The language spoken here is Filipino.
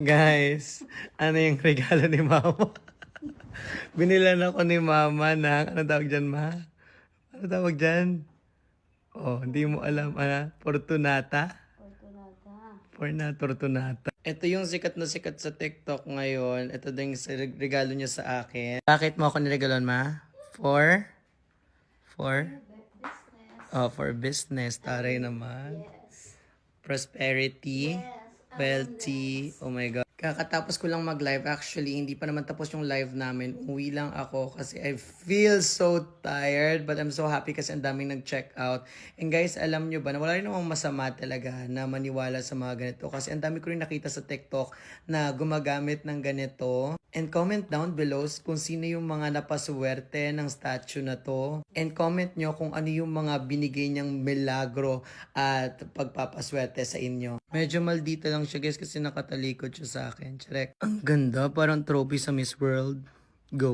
Guys, ano yung regalo ni Mama? Binilan ako ni Mama ng, ano tawag dyan, Ma? Ano tawag dyan? Oh, hindi mo alam, ano? Fortunata? Fortunata. Fortunata. Ito yung sikat na sikat sa TikTok ngayon. Ito din yung regalo niya sa akin. Bakit mo ako niregalon, Ma? For? For? Oh, for business. Taray naman. Prosperity. Wealthy. Oh my God. Kakatapos ko lang mag-live. Actually, hindi pa naman tapos yung live namin. Uwi lang ako kasi I feel so tired. But I'm so happy kasi ang daming nag-check out. And guys, alam nyo ba na wala rin namang masama talaga na maniwala sa mga ganito. Kasi ang dami ko rin nakita sa TikTok na gumagamit ng ganito. And comment down below kung sino yung mga napaswerte ng statue na to. And comment nyo kung ano yung mga binigay niyang milagro at pagpapaswerte sa inyo. Medyo maldita lang siya guys kasi nakatalikod siya sa akin. Check. Ang ganda, parang trophy sa Miss World. Go.